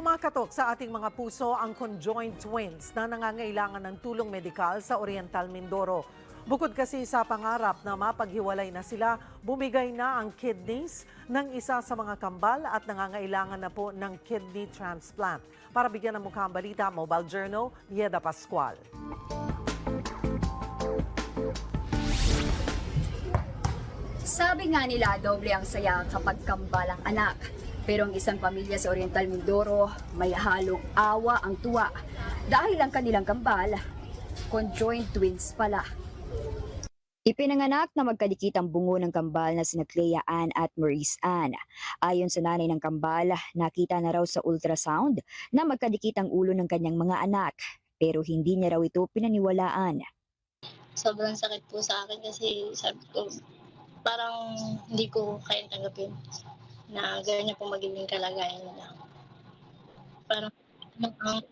Kumakatok sa ating mga puso ang conjoined twins na nangangailangan ng tulong medikal sa Oriental Mindoro. Bukod kasi sa pangarap na mapaghiwalay na sila, bumigay na ang kidneys ng isa sa mga kambal at nangangailangan na po ng kidney transplant. Para bigyan ng mukha ang balita, Mobile Journal, Yeda Pascual. Sabi nga nila, doble ang saya kapag kambal ang anak. Pero ang isang pamilya sa Oriental Mindoro, may halong awa ang tuwa. Dahil ang kanilang kambal, conjoined twins pala. Ipinanganak na magkadikit ang bungo ng kambal na sina Clea Ann at Maurice Ann. Ayon sa nanay ng kambal, nakita na raw sa ultrasound na magkadikit ang ulo ng kanyang mga anak. Pero hindi niya raw ito pinaniwalaan. sobrang sakit po sa akin kasi sabi ko, parang hindi ko kaya tanggapin na ganyan po magiging kalagayan nila. Parang ang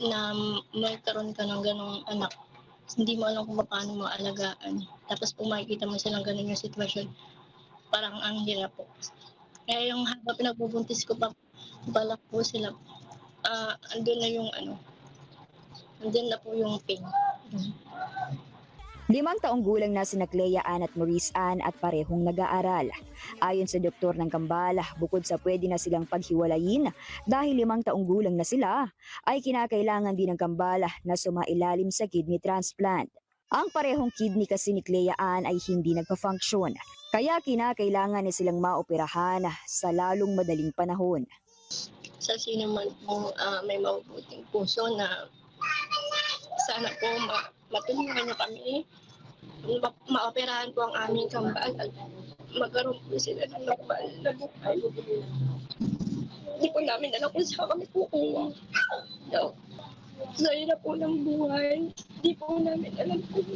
na magkaroon ka ng ganong anak, hindi mo alam kung paano maalagaan. Tapos kung makikita mo silang ganun yung sitwasyon, parang ang hirap po. Kaya yung habang pinagbubuntis ko pa, balak po sila, ah andun na yung ano, andun na po yung pain. Limang taong gulang na sina Clea Ann at Maurice Ann at parehong nag-aaral. Ayon sa doktor ng Kambala, bukod sa pwede na silang paghiwalayin dahil limang taong gulang na sila, ay kinakailangan din ng Kambala na sumailalim sa kidney transplant. Ang parehong kidney kasi ni Clea Ann ay hindi nagpa-function, kaya kinakailangan na silang maoperahan sa lalong madaling panahon. sa sino man po ah, may mabubuting puso na sana po ma matulungan niyo kami ma maoperahan po ang aming kambal at magkaroon po sila ng normal na buhay. Hindi po namin alam kung saan kami kukuha. No. Sa hirap po ng buhay, hindi po namin alam kung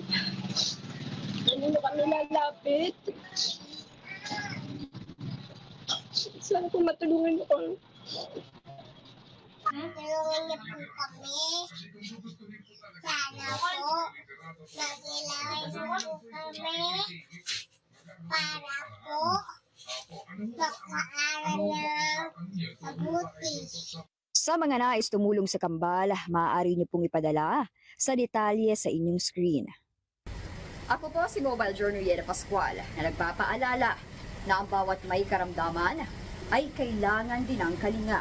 kanino kami lalapit. Sana po matulungan kami. Tulungan niyo po kami. Sana po, niyo po kami para po makaaral ng mabuti. Sa mga nais tumulong sa Kambal, maaari niyo pong ipadala sa detalye sa inyong screen. Ako po si Mobile Journal Yeda Pascual na nagpapaalala na ang bawat may karamdaman ay kailangan din ng kalinga.